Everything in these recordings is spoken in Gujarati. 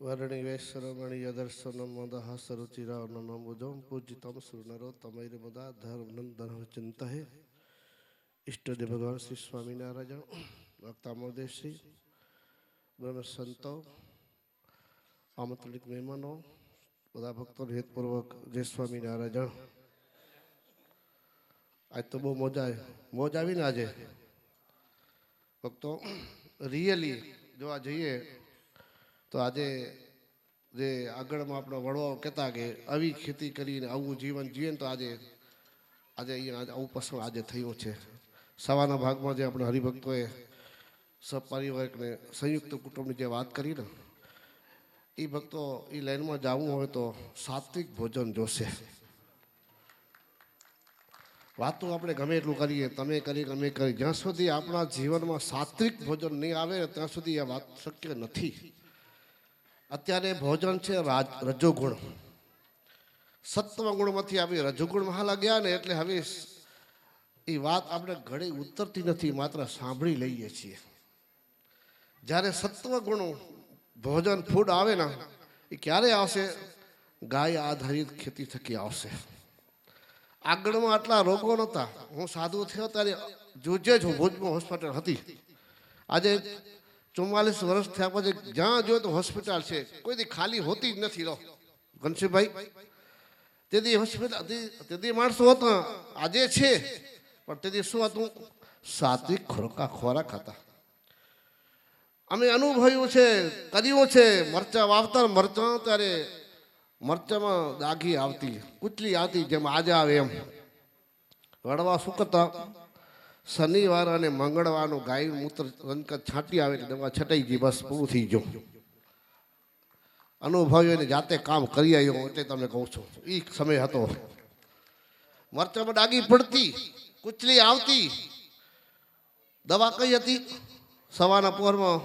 ವರ್ಣಿವೇಶ್ವರಮಣಿ ಯದರ್ಶನ ಮದಃ ಸರುಚಿರ ನಮುಜಂ ಪೂಜಿತಂ ಸುನರೋ ತಮೈರ್ಮದ ધર્મનંદન ચિંતા ઈષ્ટદેવ ભગવાન શ્રી સ્વામિનારાયણ વક્તા મહોદયશ્રી બ્રહ્મ સંતો આમંત્રિત મહેમાનો બધા ભક્તોને હેતપૂર્વક જય સ્વામિનારાયણ આજ તો બહુ મોજા આવી મોજ આવી ને આજે ભક્તો રિયલી જોવા જઈએ તો આજે જે આગળમાં આપણો વડવાઓ કહેતા કે આવી ખેતી કરીને આવું જીવન જીવે તો આજે આજે અહીંયા આવું પસંદ આજે થયું છે. સવારના ભાગમાં જે આપણે હરિભક્તોએ સપરિવારકને સંયુક્ત કુટુંબની જે વાત કરી ને એ ભક્તો એ લાઈનમાં જવું હોય તો સાત્વિક ભોજન જોશે. વાતો આપણે ગમે એટલું કરીએ, તમે કરી ગમે કરી. જ્યાં સુધી આપણા જીવનમાં સાત્વિક ભોજન નહીં આવે, ત્યાં સુધી આ વાત શક્ય નથી. અત્યારે ભોજન છે રાજ રજોગુણ. સત્વ ગુણમાંથી આવી રજોગુણમાં ગયા ને એટલે હવે એ વાત આપણે ઘડે ઉતરતી નથી, માત્ર સાંભળી લઈએ છીએ. જ્યારે સત્વ ગુણો ભોજન ફૂડ આવે ને, એ ક્યારે આવશે? ગાય આધારિત ખેતી થકી આવશે. આગળમાં આટલા રોગો નહોતા. હું સાધુ થયો ત્યારે જોજે જ હું ભુજમાં હોસ્પિટલ હતી. આજે ચુમ્માલીસ વર્ષ થયા પછી જ્યાં જોયો તો હોસ્પિટલ છે, કોઈથી ખાલી હોતી જ નથી રહો. ઘનશ્રીભાઈ તેથી હોસ્પિટલ તેથી માણસો હતા, આજે છે, પણ તેથી શું હતું? સાત્વિક ખોરાક ખોરાક હતા. અમે અનુભવ્યું છે, કર્યું છે, મરચા વાવતા, મરચાં ત્યારે મરચામાં દાગી આવતી કૂચલી આવતી, જેમ આજે આવે એમ. વડવા શું શનિવાર અને મંગળવારનું ગાય મૂત્ર રંકત છાંટી આવે દવા છટાઈ ગઈ, બસ પૂરું થઈ ગયું. અનુભવ્યો જાતે કામ કરી આવ્યો એટલે તમને કહું છું. એ સમય હતો. મરચામાં ડાગી પડતી, કૂચલી આવતી. દવા કઈ હતી? સવારના પોરમાં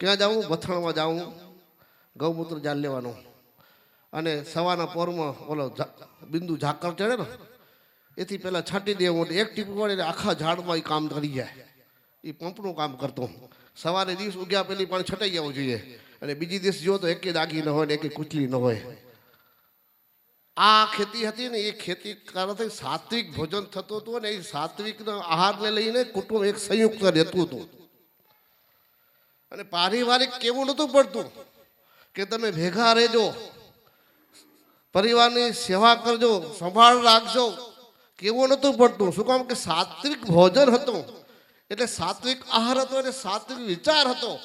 ક્યાં જાઉં? બથાણમાં જાઉં. ગૌમૂત્ર જાલ લેવાનું. અને સવારના પોરમાં ઓલો બિંદુ ઝાકર ચડે ને? એથી પહેલાં છાંટી દેવો ને એક ટીપું પડે આખા ઝાડમાં એ કામ કરી જાય. એ પંપનું કામ કરતો સવારે દિવસ ઉગ્યા પહેલી પાણી છટાઈ જવું જોઈએ. અને બીજી દિવસ જો તો એકે દાગી ન હોય ને એકે કૂચલી ન હોય. આ ખેતી હતી ને એ ખેતી કરવાથી સાત્વિક ભોજન થતું હતું ને એ સાત્વિકના આહારને લઈને કુટુંબ એક સંયુક્ત રહેતું હતું. અને પારિવારિક કેવું નહોતું પડતું કે તમે ભેગા રહેજો, પરિવારની સેવા કરજો, સંભાળ રાખજો. કેવું નહોતું પડતું? શું કામ કે સાત્વિક ભોજન હતું? એટલે સાત્વિક આહાર હતો અને સાત્વિક વિચાર હતો.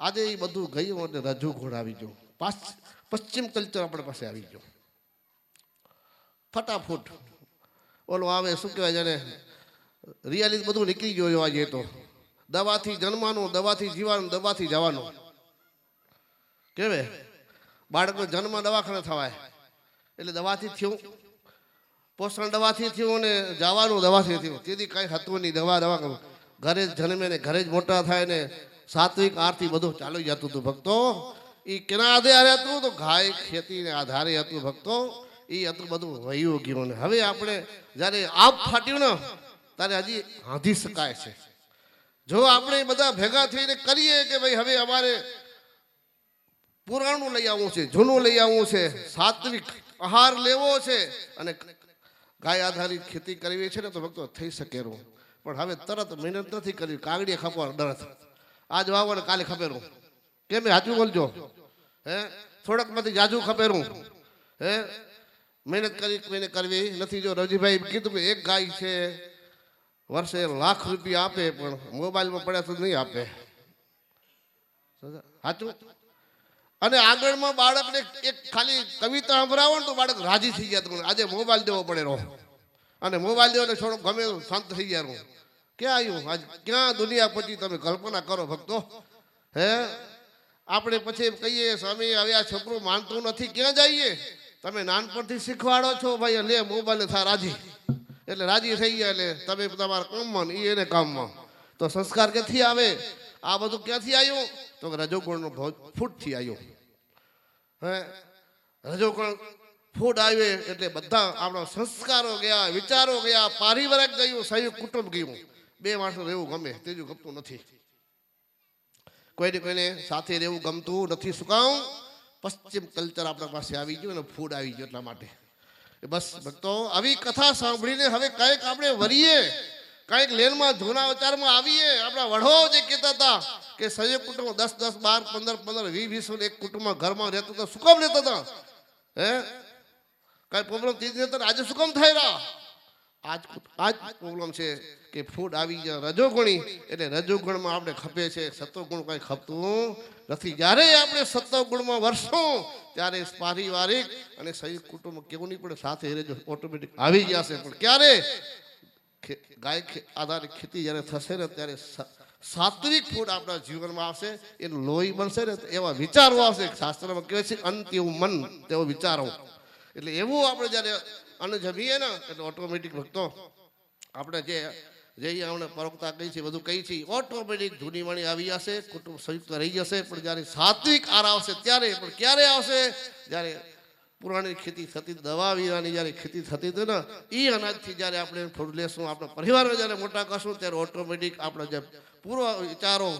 આજે એ બધું ગયું અને રજૂ ગુણ આવી ગયું. પશ્ચિમ કલ્ચર આપણે પાસે આવી ગયું. ફટાફટ. ઓલો આવે, શું કહેવાય જાણે રિયાલિટી બધું નીકળી ગયું જોવા જઈએ તો. દવાથી જન્મવાનું દવાથી જીવાનું, દવાથી જવાનું. કેવે? બાળકનો જન્મ દવાખાને થવાય. એટલે દવાથી થયું. પોષણ દવાથી થયું અને જવાનું દવાથી થયું. તેથી કાંઈ હતું નહીં, દવા દવા ઘરે જ જન્મે ને ઘરે જ મોટા થાય ને સાત્વિક આરતી બધું ચાલુ જતું હતું ભક્તો. એ કેના આધારે હતું તો ગાય ખેતીને આધારે હતું ભક્તો. એ હતું બધું વયું ગયું ને. હવે આપણે જ્યારે આપ ફાટ્યું ને, ત્યારે હજી હાંધી શકાય છે. જો આપણે બધા ભેગા થઈને કરીએ કે ભાઈ હવે અમારે પુરાણું લઈ આવવું છે, જૂનું લઈ આવવું છે, સાત્વિક આહાર લેવો છે અને ગાય આધારિત ખેતી કરવી છે ને તો ભક્તો થઈ શકે એવું પણ હવે તરત મહેનત નથી કરવી. કાગડીએ ખપો દરત. આજ વાવો ને કાલે ખપેરું. કેમ સાચું બોલજો? હે? થોડાકમાંથી જાજુ ખપેરું. હે? મહેનત કરી, કોઈને કરવી નથી. જો રવજીભાઈ કીધું કે એક ગાય છે, વર્ષે લાખ રૂપિયા આપે, પણ મોબાઈલમાં પડ્યા તો નહીં આપે. સાચું? અને આગળમાં બાળકને એક ખાલી કવિતા સંભળાવો ને તો બાળક રાજી થઈ ગયા તો આજે મોબાઈલ દેવો પડે રહો. અને મોબાઈલ દેવો ને થોડો ગમે શાંત થઈ ગયા ક્યાં આવ્યું આજ ક્યાં દુનિયા પછી તમે કલ્પના કરો ભક્તો? હે? આપણે પછી કહીએ, સ્વામી, હવે આ છોકરું માનતું નથી. ક્યાં જઈએ? તમે નાનપણથી શીખવાડો છો ભાઈ લે મોબાઈલ થા રાજી. એટલે રાજી થઈ ગયા એટલે તમે તમારા કામમાં એને કામમાં. તો સંસ્કાર ક્યાંથી આવે? આ બધું ક્યાંથી આવ્યું? તો કે રજોગુણનો ભોજ ફૂટથી આવ્યું. હે? રજોગુણ ફૂડ આવે એટલે બધા આપણા સંસ્કારો ગયા, વિચારો ગયા, પારિવારિક ગયું, સંયુક્ત કુટુંબ ગયું. બે માણસો રહેવું ગમે, ત્રીજું ગમતું નથી. કોઈને કોઈને સાથે રહેવું ગમતું નથી. શું પશ્ચિમ કલ્ચર આપણા પાસે આવી ગયું અને ફૂડ આવી ગયું એટલા માટે. બસ ભક્તો, આવી કથા સાંભળીને હવે કંઈક આપણે વરીએ કંઈક લેનમાં જૂના અવતારમાં આવીએ, આપણા વડો જે કહેતા હતા કે સંયુક્ત કુટુંબ દસ દસ, બાર, પંદર પંદર, વીસ વીસ એક કુટુંબમાં ઘરમાં રહેતું હતા. શું કામ રહેતા હતા? હે? કઈ પ્રોબ્લેમ થઈ જ નતો આજે શું કામ થઈ રહ્યા આજ આજ પ્રોબ્લેમ છે કે ફૂડ આવી ગયા રજોગુણી, એટલે રજોગુણમાં આપણે ખપે છે. સત્વગુણ કઈ ખપતું નથી. જ્યારે આપણે સત્વગુણમાં વરસું, ત્યારે પારિવારિક અને સંયુક્ત કુટુંબ કેવું નહીં પડે? સાથે રહેજો ઓટોમેટિક આવી ગયા છે. પણ ક્યારે? ગાય આધારિત ખેતી જ્યારે થશે ને ત્યારે સાત્વિક ફૂડ આપણા જીવનમાં આવશે, એ લોહી બનશે ને એવા વિચારો આવશે. શાસ્ત્રમાં કહે છે અંત્યુ મન તેવો વિચારો. એટલે એવું આપણે જ્યારે અન્ન જમીએ ને, એટલે ઓટોમેટિક ભક્તો, આપણે જે જે આપણે પરોક્તા કહી છે બધું કહી છે ઓટોમેટિક જૂની વાણી આવી જશે, કુટુંબ સંયુક્ત રહી જશે. પણ જ્યારે સાત્વિક આર આવશે, ત્યારે પણ ક્યારે આવશે? જ્યારે પુરાણી ખેતી થતી, દવા વિનાની જ્યારે ખેતી થતી હતી ને એ અનાજથી જ્યારે આપણે થોડું લેશું, આપણા પરિવારને જ્યારે મોટા કરશું, ત્યારે ઓટોમેટિક આપણા જે પૂર્વ વિચારો,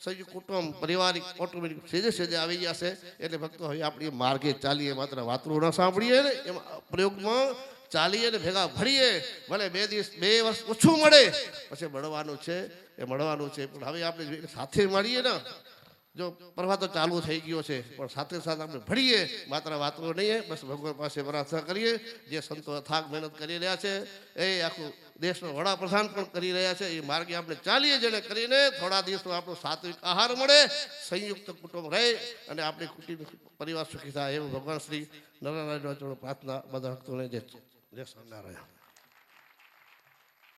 સંયુક્ત કુટુંબ, પારિવારિક ઓટોમેટિક સેજે સેજે આવી જશે એટલે ભક્તો, હવે આપણી માર્ગે ચાલીએ, માત્ર વાતરું ન સાંભળીએ ને, એમાં પ્રયોગમાં ચાલીએ ને ભેગા ભરીએ ભલે બે દિવસ, બે વર્ષ ઓછું મળે, પછી મળવાનું છે, એ મળવાનું છે. પણ હવે આપણે સાથે મળીએ ને જો પ્રવાહ તો ચાલુ થઈ ગયો છે, પણ સાથે સાથે આપણે ભણીએ, માત્ર વાતો નહીં, બસ ભગવાન પાસે પ્રાર્થના કરીએ, જે સંતો થાક મહેનત કરી રહ્યા છે, એ આખું દેશનો વડાપ્રધાન પણ કરી રહ્યા છે, એ માર્ગે આપણે ચાલીએ જેને કરીને થોડા દિવસનો આપણો સાત્વિક આહાર મળે, સંયુક્ત કુટુંબ રહે, અને આપણી કુટુંબ પરિવાર સુખી થાય એવું ભગવાન શ્રી નરનારાયણ પ્રાર્થના બધા ભક્તોને જે જય સ્વામિનારાયણ